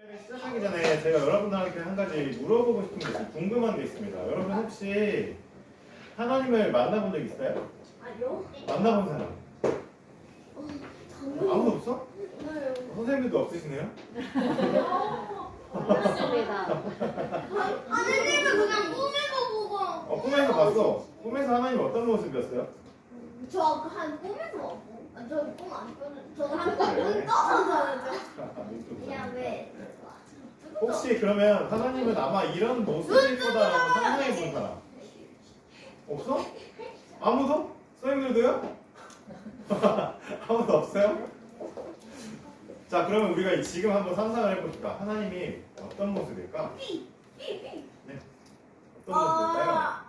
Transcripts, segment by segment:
예배를 시작하기 전에 제가 여러분들한테 한 가지 물어보고 싶은 게 있어요. 궁금한 게 있습니다. 여러분 혹시 하나님을 만나본 적 있어요? 아니요. 만나본 사람? 당연히 아무도 없어? 없어요. 선생님도 없으시네요? 없습니다. 하느님은 그냥 꿈에서 보고. 어, 꿈에서 봤어. 꿈에서 하나님 어떤 모습이었어요? 저한 꿈에서 봤고. 아, 저꿈안 꿨는데. 저한 네. 꿈은 떠서 그냥 왜? 혹시 그러면 하나님은 아마 이런 모습일 거다라고 상상해 본 사람 없어? 아무도? 선생님들도요? 아무도 없어요? 자 그러면 우리가 지금 한번 상상을 해봅시다 하나님이 어떤 모습일까? 네. 어떤 모습일까요?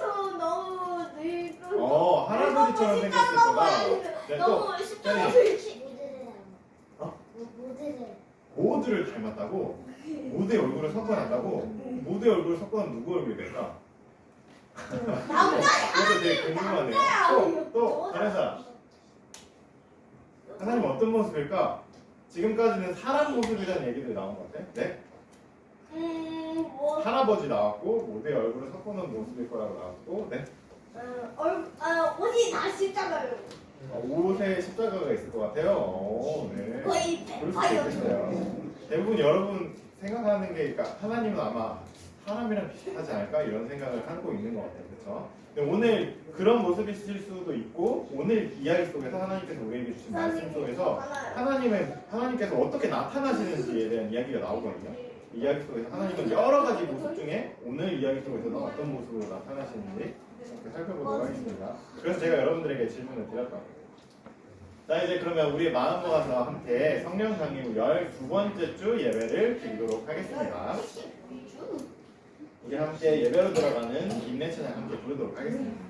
아, 할아버지처럼 너무 늙고. 어 할아버지처럼 생겼을 거다 네, 또 너무 십자가 네. 들지. 어? 모델을. 모드를 닮았다고? 모드의 얼굴을 섞어놨다고? 모드의 얼굴을 섞어놓은 누구 얼굴이 될까? 남자 그것도 되게 궁금하네요 또, 또 다른 사람 하나님 어떤 모습일까? 지금까지는 사람 모습이라는 얘기들이 나온 것 같아 네? 음, 뭐, 할아버지 나왔고 모두의 얼굴을 섞어놓은 모습일 거라고 나왔고 네? 어, 얼, 아, 옷이 다 십자가요. 어, 옷에 십자가가 있을 것 같아요 오, 네. 거의 그럴 수도 백화요. 있겠어요 대부분 여러분 생각하는 게 그러니까 하나님은 아마 사람이랑 비슷하지 않을까 이런 생각을 하고 있는 것 같아요 그렇죠? 근데 오늘 그런 모습이실 수도 있고 오늘 이야기 속에서 하나님께서 우리에게 주신 말씀 속에서. 하나님의 하나님께서 어떻게 나타나시는지에 대한 이야기가 나오거든요. 이 이야기 속에서 하나님은 여러 가지 모습 중에 오늘 이야기 속에서는 어떤 모습으로 나타나시는지 살펴보도록 하겠습니다. 그래서 제가 여러분들에게 질문을 드렸거든요. 자 이제 그러면 우리의 마음 모아서 함께 성령 후 12번째 주 예배를 드리도록 하겠습니다. 우리 함께 예배로 들어가는 인내 찬양 함께 부르도록 하겠습니다.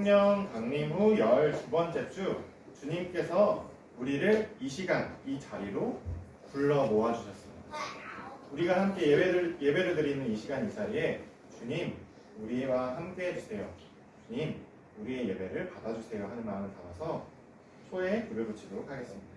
성령 강림 후 12번째 주 주님께서 우리를 이 시간 이 자리로 불러 모아 주셨습니다. 우리가 함께 예배를 예배를 드리는 이 시간 이 자리에 주님 우리와 함께 해 주세요. 주님 우리의 예배를 받아 주세요 하는 마음을 담아서 초에 불을 붙이도록 하겠습니다.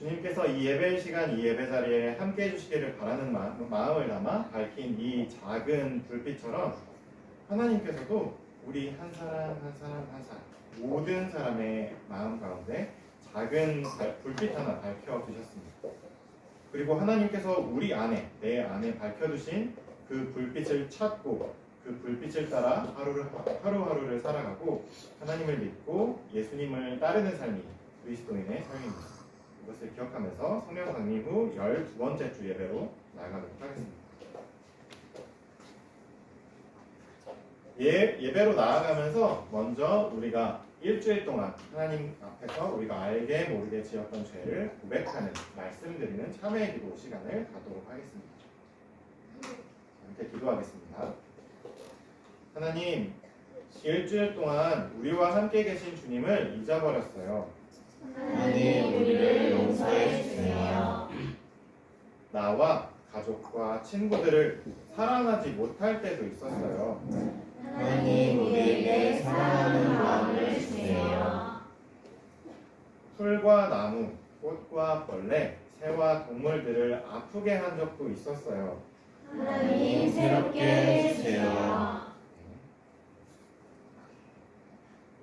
주님께서 이 예배 시간, 이 예배 자리에 함께 해주시기를 바라는 마, 마음을 담아 밝힌 이 작은 불빛처럼 하나님께서도 우리 한 사람 한 사람 한 사람 모든 사람의 마음 가운데 작은 발- 불빛 하나 밝혀 주셨습니다. 그리고 하나님께서 우리 안에 내 안에 밝혀두신 그 불빛을 찾고 그 불빛을 따라 하루를 하루하루를 살아가고 하나님을 믿고 예수님을 따르는 삶이 그리스도인의 삶입니다. 이것을 기억하면서 성령 강림 후 12번째 주 예배로 나아가도록 하겠습니다. 예, 예배로 나아가면서 먼저 우리가 일주일 동안 하나님 앞에서 우리가 알게 모르게 지었던 죄를 고백하는 말씀드리는 참회 기도 시간을 갖도록 하겠습니다. 함께 기도하겠습니다. 하나님, 일주일 동안 우리와 함께 계신 주님을 잊어버렸어요. 하나님 우리를 용서해 주세요 나와 가족과 친구들을 사랑하지 못할 때도 있었어요. 하나님 우리에게 사랑하는 마음을 주세요 풀과 나무, 꽃과 벌레, 새와 동물들을 아프게 한 적도 있었어요. 하나님 새롭게 해주세요.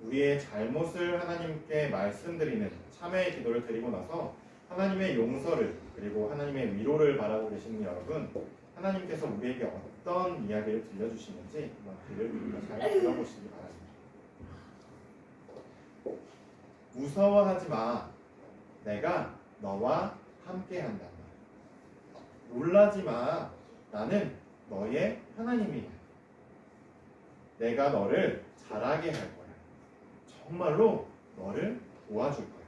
우리의 잘못을 하나님께 말씀드리는 참회의 기도를 드리고 나서 하나님의 용서를 그리고 하나님의 위로를 바라고 계시는 여러분 하나님께서 우리에게 어떤 이야기를 들려주시는지 한번 기울여 잘 들어보시기 바랍니다. 무서워하지 마. 내가 너와 함께 한다. 놀라지 마. 나는 너의 하나님이야. 내가 너를 잘하게 할 거야. 정말로 너를 도와줄 거야.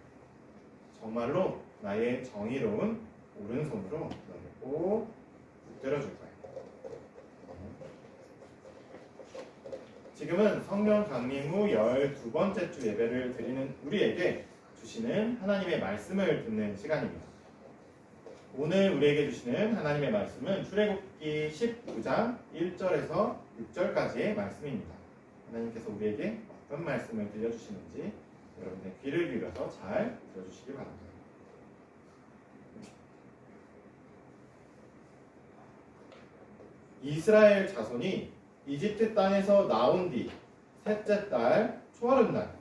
정말로 나의 정의로운 오른손으로 너를 꼭 붙들어줄 거야. 지금은 성령 강림 후 12번째 주 예배를 드리는 우리에게 주시는 하나님의 말씀을 듣는 시간입니다. 오늘 우리에게 주시는 하나님의 말씀은 출애굽기 19장 1절에서 6절까지의 말씀입니다. 하나님께서 우리에게 어떤 말씀을 들려주시는지 여러분의 귀를 기울여서 잘 들어주시기 바랍니다. 이스라엘 자손이 이집트 땅에서 나온 뒤 셋째 달 초하룻날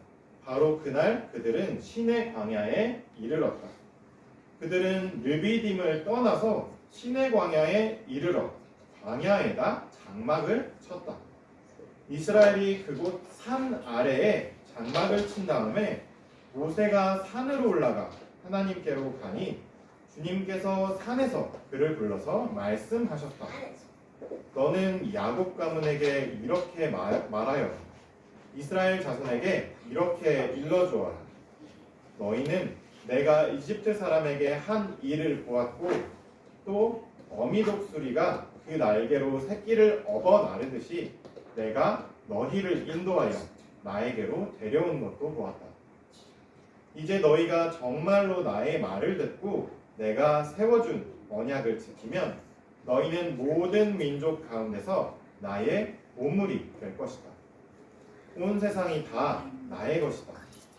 바로 그날 그들은 신의 광야에 이르렀다. 그들은 르비딤을 떠나서 신의 광야에 이르러 광야에다 장막을 쳤다. 이스라엘이 그곳 산 아래에 장막을 친 다음에 모세가 산으로 올라가 하나님께로 가니 주님께서 산에서 그를 불러서 말씀하셨다. 너는 야곱 가문에게 이렇게 말, 말하여 이스라엘 자손에게 이렇게 일러주어라. 너희는 내가 이집트 사람에게 한 일을 보았고 또 어미 독수리가 그 날개로 새끼를 업어 나르듯이 내가 너희를 인도하여 나에게로 데려온 것도 보았다. 이제 너희가 정말로 나의 말을 듣고 내가 세워준 언약을 지키면 너희는 모든 민족 가운데서 나의 보물이 될 것이다. 온 세상이 다 나의 것이다.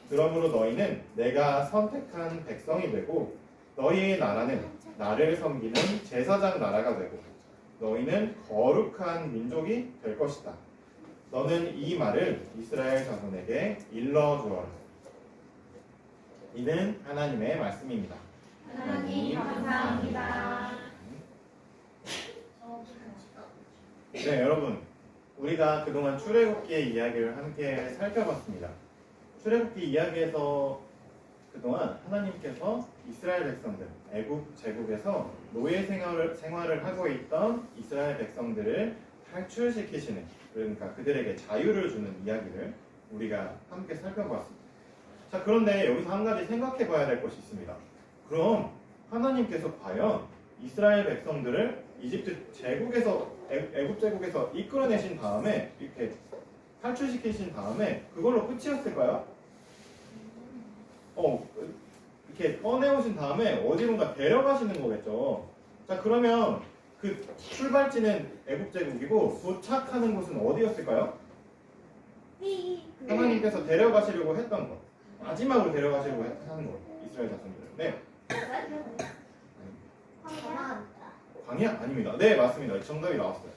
그러므로 너희는 내가 선택한 백성이 되고 너희의 나라는 나를 섬기는 제사장 나라가 되고 너희는 거룩한 민족이 될 것이다. 너는 이 말을 이스라엘 자손에게 일러 주어라. 이는 하나님의 말씀입니다. 하나님 감사합니다. 네, 여러분. 우리가 그동안 출애굽기의 이야기를 함께 살펴봤습니다. 출애굽기 이야기에서 그동안 하나님께서 이스라엘 백성들, 애굽 제국에서 노예 생활을, 생활을 하고 있던 이스라엘 백성들을 탈출시키시는 그러니까 그들에게 자유를 주는 이야기를 우리가 함께 살펴보았습니다. 자, 그런데 여기서 한 가지 생각해 봐야 될 것이 있습니다. 그럼 하나님께서 과연 이스라엘 백성들을 이집트 제국에서 애- 애굽 제국에서 이끌어내신 다음에 이렇게 탈출시키신 다음에 그걸로 끝이었을까요? 어 이렇게 꺼내오신 다음에 어디론가 데려가시는 거겠죠. 자 그러면 그 출발지는 애굽 제국이고 도착하는 곳은 어디였을까요? 하나님께서 데려가시려고 했던 것 마지막으로 데려가시려고 했- 하는 것 이스라엘 자손들을 네 광야 아닙니다. 네 맞습니다. 정답이 나왔어요.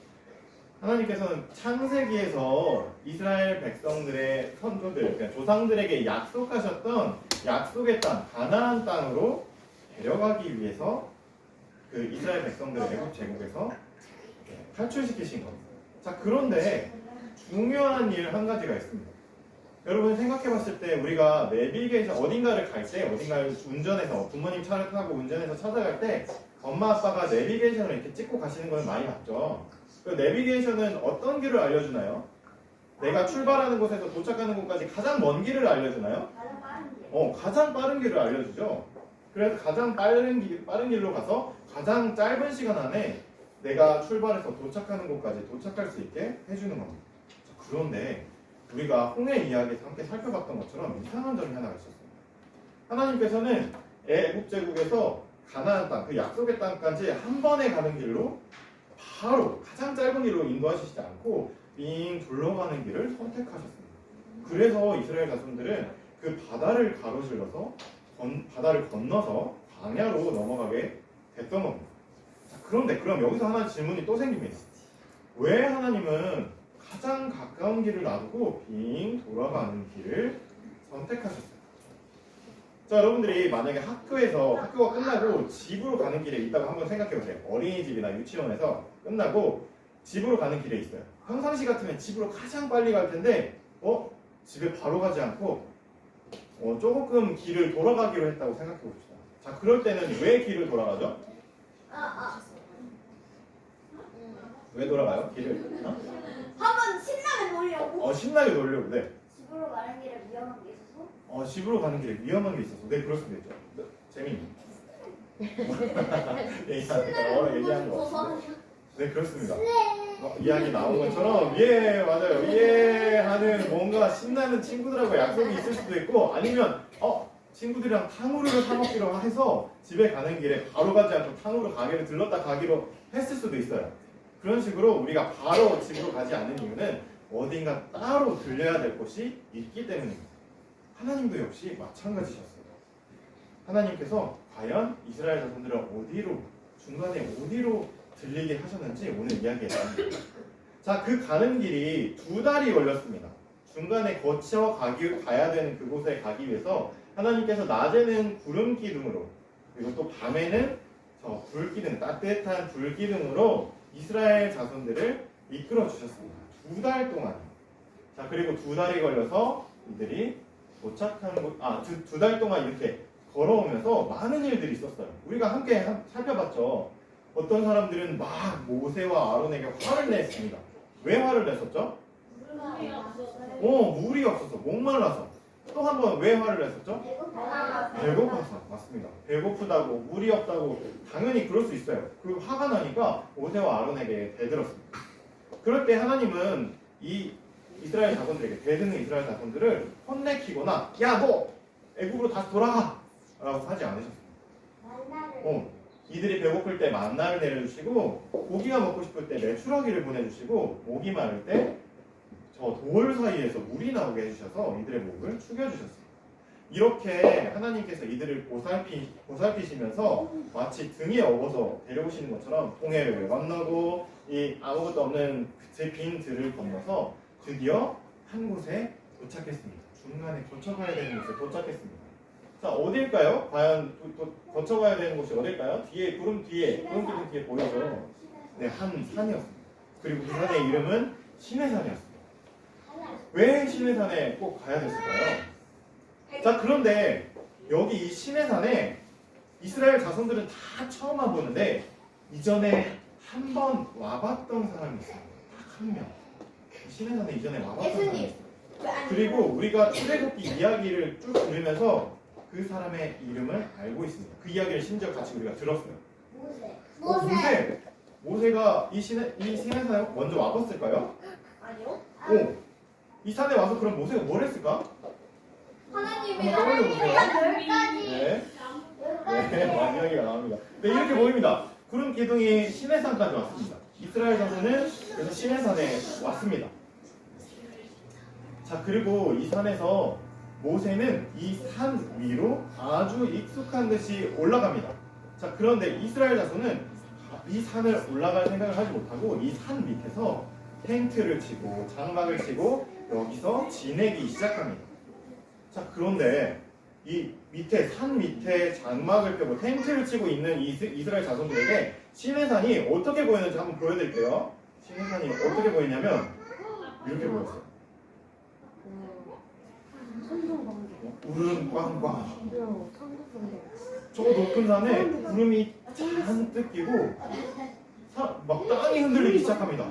하나님께서는 창세기에서 이스라엘 백성들의 선조들, 그러니까 조상들에게 약속하셨던 약속의 땅, 가나안 땅으로 데려가기 위해서 그 이스라엘 백성들을 애굽 제국에서 탈출시키신 겁니다. 자 그런데 중요한 일 한 가지가 있습니다. 여러분 생각해봤을 때 우리가 내비게이션 어딘가를 갈 때 어딘가를 운전해서 부모님 차를 타고 운전해서 찾아갈 때 엄마 아빠가 내비게이션을 이렇게 찍고 가시는 걸 많이 봤죠. 그 내비게이션은 어떤 길을 알려주나요? 내가 출발하는 곳에서 도착하는 곳까지 가장 먼 길을 알려주나요? 어, 가장 빠른 길을 알려주죠. 그래서 가장 빠른 길, 빠른 길로 가서 가장 짧은 시간 안에 내가 출발해서 도착하는 곳까지 도착할 수 있게 해주는 겁니다. 자, 그런데 우리가 홍해 이야기에서 함께 살펴봤던 것처럼 이상한 점이 하나가 있었습니다. 하나님께서는 애굽 제국에서 가나안 땅, 그 약속의 땅까지 한 번에 가는 길로 바로 가장 짧은 길로 인도하시지 않고 빙 둘러가는 길을 선택하셨습니다. 그래서 이스라엘 자손들은 그 바다를 가로질러서 건- 바다를 건너서 광야로 넘어가게 됐던 겁니다. 자, 그런데 그럼 여기서 하나 질문이 또 생깁니다. 왜 하나님은 가장 가까운 길을 놔두고 빙 돌아가는 길을 선택하셨어요? 자, 여러분들이 만약에 학교에서 학교가 끝나고 집으로 가는 길에 있다고 한번 생각해 보세요. 어린이집이나 유치원에서 끝나고 집으로 가는 길에 있어요. 평상시 같으면 집으로 가장 빨리 갈 텐데, 어? 집에 바로 가지 않고, 어, 조금 길을 돌아가기로 했다고 생각해 봅시다. 자, 그럴 때는 왜 길을 돌아가죠? 아, 아. 왜 돌아가요? 길을? 어? 한번 신나게 놀려고. 어, 신나게 놀려고, 네. 집으로 가는 길에 위험한 게 있어서. 어, 집으로 가는 길에 위험한 게 있어서. 네, 그럴 수도 있죠. 네, 재민이. 얘기하는 거, 어, 얘기한 거. 같은데. 네, 그렇습니다. 어, 이야기 나온 것처럼, 예, 맞아요. 예, 하는 뭔가 신나는 친구들하고 약속이 있을 수도 있고, 아니면, 어, 친구들이랑 탕후루를 사 먹기로 해서 집에 가는 길에 바로 가지 않고 탕후루 가게를 들렀다 가기로 했을 수도 있어요. 그런 식으로 우리가 바로 집으로 가지 않는 이유는 어딘가 따로 들려야 될 곳이 있기 때문입니다. 하나님도 역시 마찬가지셨어요. 하나님께서 과연 이스라엘 자손들을 어디로 중간에 어디로 들리게 하셨는지 오늘 이야기해 나갑니다. 자, 그 가는 길이 두 달이 걸렸습니다. 중간에 거쳐 가기, 가야 되는 그곳에 가기 위해서 하나님께서 낮에는 구름 기둥으로 그리고 또 밤에는 저 불기둥, 따뜻한 불기둥으로 이스라엘 자손들을 이끌어 주셨습니다. 두 달 동안. 자, 그리고 두 달이 걸려서 이들이 도착한 곳, 아, 두 달 동안 이렇게 걸어오면서 많은 일들이 있었어요. 우리가 함께 한- 살펴봤죠. 어떤 사람들은 막 모세와 아론에게 화를 냈습니다. 왜 화를 냈었죠? 어, 물이 없어서, 목말라서. 또 한 번 왜 화를 냈었죠? 배고파서 맞습니다. 배고프다고 물이 없다고 당연히 그럴 수 있어요. 그 화가 나니까 모세와 아론에게 대들었습니다. 그럴 때 하나님은 이 이스라엘 자손들에게 대드는 이스라엘 자손들을 혼내키거나 야 너 애굽으로 다시 돌아가 라고 하지 않으셨습니다. 어, 이들이 배고플 때 만나를 내려주시고 고기가 먹고 싶을 때 메추라기를 보내주시고 목이 마를 때 저 돌 사이에서 물이 나오게 해주셔서 이들의 목을 축여주셨습니다. 이렇게 하나님께서 이들을 보살피, 보살피시면서 마치 등에 업어서 데려오시는 것처럼 통해를 건너고 이 아무것도 없는 제빈 들을 건너서 드디어 한 곳에 도착했습니다. 중간에 거쳐가야 되는 곳에 도착했습니다. 자 어딜까요? 과연 거쳐가야 되는 곳이 어딜까요? 뒤에 구름 뒤에 구름 기둥 뒤에 보이죠? 네, 한 산이었습니다. 그리고 그 산의 이름은 시내산이었습니다. 왜 시내산에 꼭 가야 됐을까요? 자 그런데 여기 이 시내산에 이스라엘 자손들은 다 처음 와보는데 이전에 한 번 와봤던 사람이 있어요. 딱 한 명. 시내산에 이전에 와봤던 사람이. 있어요. 그리고 우리가 출애굽기 이야기를 쭉 들으면서 그 사람의 이름을 알고 있습니다. 그 이야기를 심지어 같이 우리가 들었어요. 어, 모세. 모세가 이 시내 이 시내 산에 먼저 와봤을까요? 아니요. 오. 이 산에 와서 그럼 모세가 뭘 했을까? 하나님이 한번 떠올려보세요. 열 가지. 네. 네, 마지막이가 나옵니다. 네, 이렇게 보입니다. 구름 기둥이 시내산까지 왔습니다. 이스라엘 자손은 그래서 시내산에 왔습니다. 자, 그리고 이 산에서 모세는 이 산 위로 아주 익숙한 듯이 올라갑니다. 자, 그런데 이스라엘 자손은 이 산을 올라갈 생각을 하지 못하고 이 산 밑에서 텐트를 치고 장막을 치고 여기서 지내기 시작합니다. 자, 그런데 이 밑에 산 밑에 장막을 펴고 텐트를 치고 있는 이스, 이스라엘 자손들에게 시내산이 어떻게 보이는지 한번 보여드릴게요. 시내산이 어떻게 보이냐면 이렇게 보였어요. 우르릉 꽝꽝. 저 높은 산에 구름이 잔뜩 끼고 사- 막 땅이 흔들리기 시작합니다.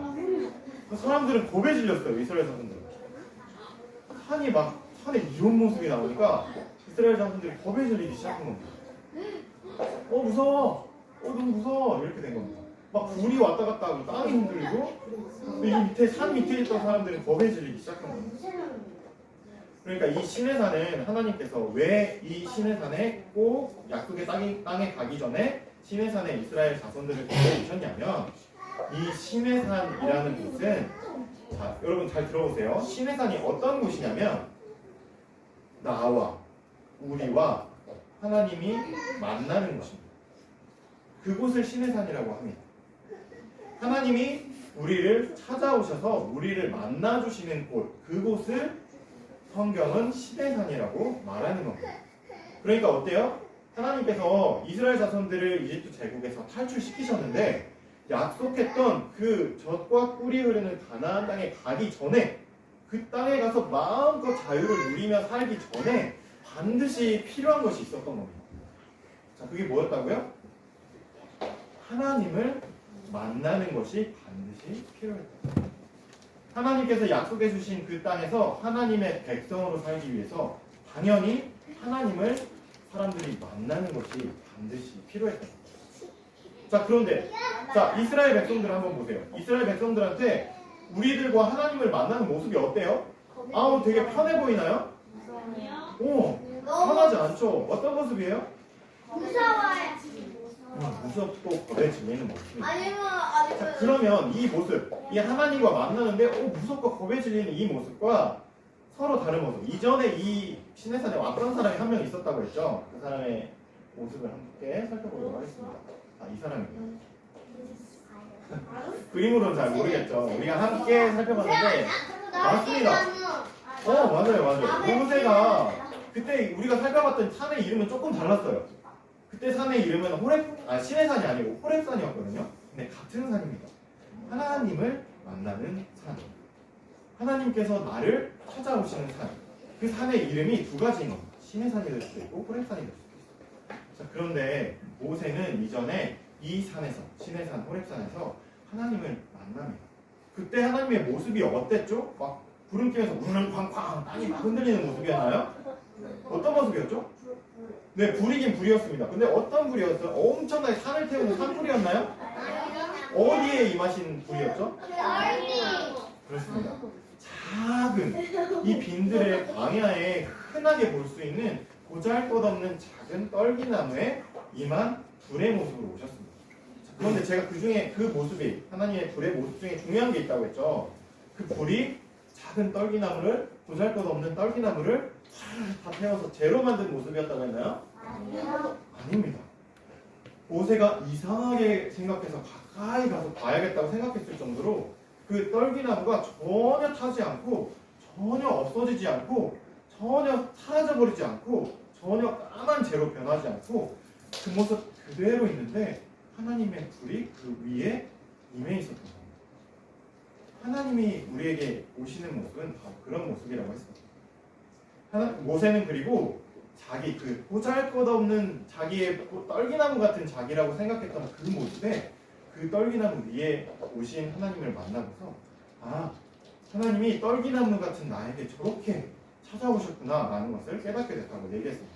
그 사람들은 겁에 질렸어요. 이스라엘 자손들은. 산이 막 산에 이런 모습이 나오니까 이스라엘 자손들이 겁에 질리기 시작한 겁니다. 어 무서워. 어 너무 무서워. 이렇게 된 겁니다. 막 불이 왔다 갔다 하고 땅이 흔들리고 이 밑에 산 밑에 있던 사람들은 겁에 질리기 시작한 겁니다. 그러니까 이 시내산은 하나님께서 왜이 시내산에 꼭 약속의 땅에, 땅에 가기 전에 시내산에 이스라엘 자손들을 보내주셨냐면 이 시내산이라는 곳은 자 여러분 잘 들어보세요. 시내산이 어떤 곳이냐면 나와 우리와 하나님이 만나는 것입니다. 그곳을 신의 산이라고 합니다. 하나님이 우리를 찾아오셔서 우리를 만나주시는 곳, 그곳을 성경은 신의 산이라고 말하는 겁니다. 그러니까 어때요? 하나님께서 이스라엘 자손들을 이집트 제국에서 탈출시키셨는데 약속했던 그 젖과 꿀이 흐르는 가나안 땅에 가기 전에 그 땅에 가서 마음껏 자유를 누리며 살기 전에 반드시 필요한 것이 있었던 겁니다. 자, 그게 뭐였다고요? 하나님을 만나는 것이 반드시 필요했다. 하나님께서 약속해 주신 그 땅에서 하나님의 백성으로 살기 위해서 당연히 하나님을 사람들이 만나는 것이 반드시 필요했다. 자, 그런데 자, 이스라엘 백성들 한번 보세요. 이스라엘 백성들한테 우리들과 하나님을 만나는 모습이 어때요? 아우, 되게 편해 보이나요? 오, 편하지 않죠? 어떤 모습이에요? 무서워요. 음, 무섭고 겁에 질리는 모습입니다. 아니면 자, 아니면 그러면 이 모습, 이 하나님과 만나는데 오, 무섭고 겁에 질리는 이 모습과 서로 다른 모습. 이전에 이 시내산에 왔던 사람이 한 명 있었다고 했죠. 그 사람의 모습을 함께 살펴보도록 하겠습니다. 아, 이 사람이에요. 그림으로는 잘 모르겠죠. 우리가 함께 살펴봤는데, 맞습니다. 어, 맞아요, 맞아요. 모세가 그때 우리가 살펴봤던 산의 이름은 조금 달랐어요. 그때 산의 이름은 호렙, 아, 시내산이 아니고 호렙산이었거든요. 근데 같은 산입니다. 하나님을 만나는 산. 하나님께서 나를 찾아오시는 산. 그 산의 이름이 두 가지인 겁니다. 시내산이 될 수도 있고 호렙산이 될 수도 있어요. 자, 그런데 모세는 이전에 이 산에서, 시내산, 호렙산에서 하나님을 만납니다. 그때 하나님의 모습이 어땠죠? 막 구름길에서 우르릉 쾅쾅 땅이 막 흔들리는 모습이었나요? 어떤 모습이었죠? 네, 불이긴 불이었습니다. 근데 어떤 불이었어요? 엄청나게 산을 태우는 산불이었나요? 어디에 임하신 불이었죠? 그렇습니다. 작은 이 빈들의 광야에 흔하게 볼 수 있는 보잘것없는 작은 떨기나무에 임한 불의 모습으로 오셨습니다. 자, 그런데 제가 그 중에 그 모습이 하나님의 불의 모습 중에 중요한 게 있다고 했죠. 그 불이 작은 떨기나무를 보잘 것 없는 떨기나무를 다 태워서 재로 만든 모습이었다고 했나요? 아닙니다. 모세가 이상하게 생각해서 가까이 가서 봐야겠다고 생각했을 정도로 그 떨기나무가 전혀 타지 않고 전혀 없어지지 않고 전혀 사라져버리지 않고 전혀 까만 재로 변하지 않고 그 모습 그대로 있는데 하나님의 불이 그 위에 임해 있었던 겁니다. 하나님이 우리에게 오시는 모습은 바로 그런 모습이라고 했습니다. 하나, 모세는 그리고 자기 그 보잘 것 없는 자기의 떨기나무 같은 자기라고 생각했던 그 모습에 그 떨기나무 위에 오신 하나님을 만나고서 아 하나님이 떨기나무 같은 나에게 저렇게 찾아오셨구나 라는 것을 깨닫게 됐다고 얘기했습니다.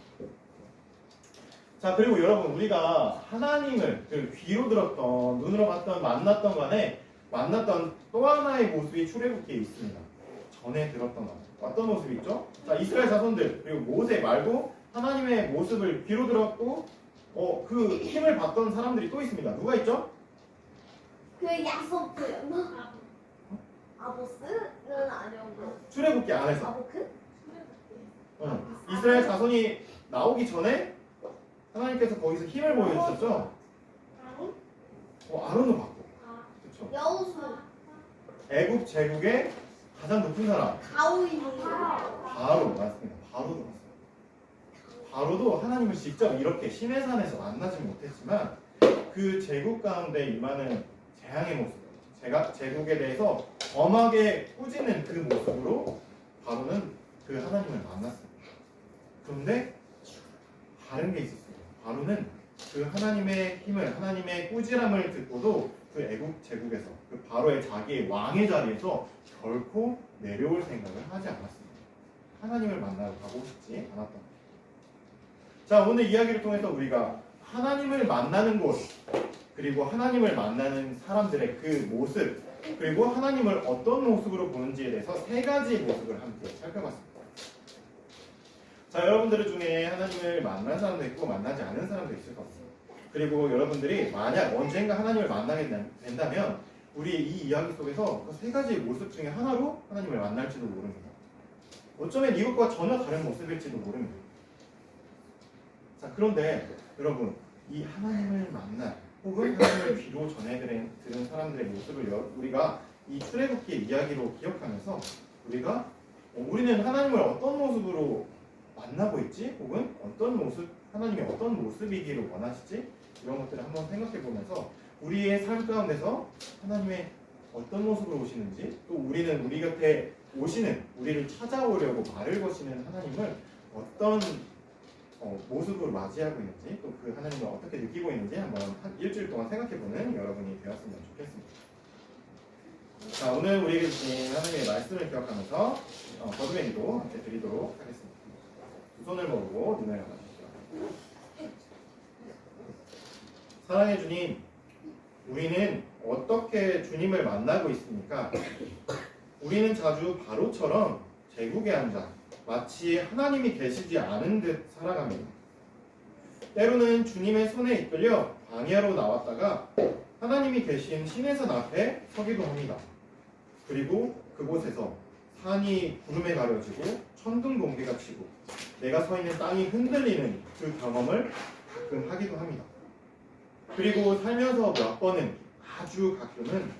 자 그리고 여러분 우리가 하나님을 그 귀로 들었던 눈으로 봤던 만났던 간에 만났던 또 하나의 모습이 출애굽기에 있습니다. 전에 들었던 것 어떤 모습이 있죠? 자 이스라엘 자손들 그리고 모세 말고 하나님의 모습을 귀로 들었고 어, 그 힘을 받던 사람들이 또 있습니다. 누가 있죠? 그 야소프요. 아보스는 아니었고. 출애굽기 안에서 아보크? 응. 이스라엘 자손이 나오기 전에 하나님께서 거기서 힘을 보여주셨죠. 어, 아론도 그렇죠. 여우수. 애굽 제국의 가장 높은 사람 가오이. 바로 맞습니다. 바로도 맞습니다. 바로도 하나님을 직접 이렇게 시내산에서 만나지 못했지만 그 제국 가운데 임하는 재앙의 모습, 제가 제국에 대해서 엄하게 꾸짖는 그 모습으로 바로는 그 하나님을 만났습니다. 그런데 다른 게 있었어요. 바로는 그 하나님의 힘을, 하나님의 꾸지람을 듣고도 그 애국 제국에서 그 바로의 자기의 왕의 자리에서 결코 내려올 생각을 하지 않았습니다. 하나님을 만나러 가고 싶지 않았던. 자, 오늘 이야기를 통해서 우리가 하나님을 만나는 곳, 그리고 하나님을 만나는 사람들의 그 모습, 그리고 하나님을 어떤 모습으로 보는지에 대해서 세 가지 모습을 함께 살펴봤습니다. 자, 여러분들 중에 하나님을 만난 사람도 있고 만나지 않은 사람도 있을 것 같습니다. 그리고 여러분들이 만약 언젠가 하나님을 만나게 된다면 우리 이 이야기 속에서 그 세 가지 모습 중에 하나로 하나님을 만날지도 모릅니다. 어쩌면 이것과 전혀 다른 모습일지도 모릅니다. 자, 그런데 여러분, 이 하나님을 만난 혹은 하나님을 귀로 전해 들은, 들은 사람들의 모습을 여- 우리가 이 출애굽기의 이야기로 기억하면서 우리가 어, 우리는 하나님을 어떤 모습으로 만나고 있지? 혹은 어떤 모습, 하나님이 어떤 모습이기를 원하시지? 이런 것들을 한번 생각해 보면서 우리의 삶 가운데서 하나님의 어떤 모습으로 오시는지 또 우리는 우리 곁에 오시는 우리를 찾아오려고 말을 거시는 하나님을 어떤 어, 모습으로 맞이하고 있는지 또 그 하나님을 어떻게 느끼고 있는지 한번 한 일주일 동안 생각해보는 여러분이 되었으면 좋겠습니다. 자 오늘 우리에게 주신 하나님의 말씀을 기억하면서 어, 거듭행기도 함께 드리도록 하겠습니다. 두 손을 모으고 눈을 감아주시죠. 사랑해 주님, 우리는 어떻게 주님을 만나고 있습니까? 우리는 자주 바로처럼 제국에 앉아 마치 하나님이 계시지 않은 듯 살아갑니다. 때로는 주님의 손에 이끌려 광야로 나왔다가 하나님이 계신 신의 산 앞에 서기도 합니다. 그리고 그곳에서 산이 구름에 가려지고 천둥 번개가 치고 내가 서 있는 땅이 흔들리는 그 경험을 가끔 하기도 합니다. 그리고 살면서 몇 번은 아주 가끔은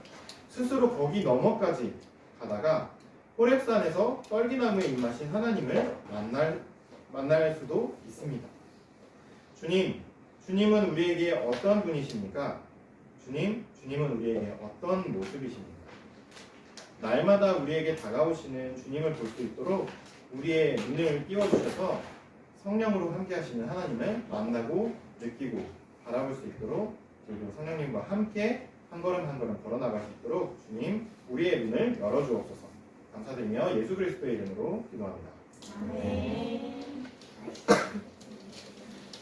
스스로 거기 넘어까지 가다가 호랩산에서 떨기나무에 임하신 하나님을 만날, 만날 수도 있습니다. 주님, 주님은 우리에게 어떤 분이십니까? 주님, 주님은 우리에게 어떤 모습이십니까? 날마다 우리에게 다가오시는 주님을 볼 수 있도록 우리의 눈을 띄워주셔서 성령으로 함께 하시는 하나님을 만나고 느끼고 바라볼 수 있도록 그리고 성령님과 함께 한 걸음 한 걸음 걸어 나갈 수 있도록 주님 우리의 눈을 열어주옵소서 감사드리며 예수 그리스도의 이름으로 기도합니다.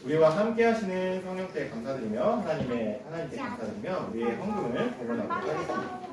우리와 함께 하시는 성령께 감사드리며 하나님의 하나님께 감사드리며 우리의 헌금을 공헌하도록 하겠습니다.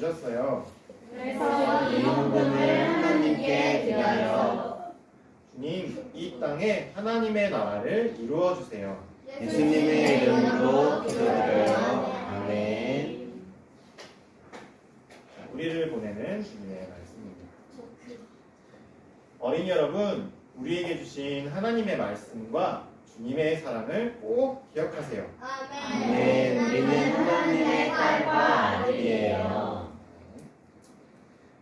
주셨어요. 그래서 이 헌금을 하나님께 드려요 주님, 이 땅에 하나님의 나라를 이루어 주세요. 예수님의 이름으로 기도드려요. 아멘. 자, 우리를 보내는 주님의 말씀입니다. 어린이 여러분, 우리에게 주신 하나님의 말씀과 주님의 사랑을 꼭 기억하세요. 아멘. 우리는 하나님의 딸과 아들이에요.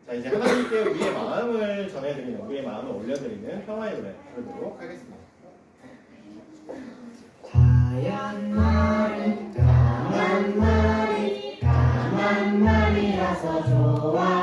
자, 이제 하나님께 우리의 마음을 전해드리는, 우리의 마음을 올려드리는 평화의 노래 부르도록 하겠습니다. 하얀 말이 까만 말이 까만 말이라서 좋아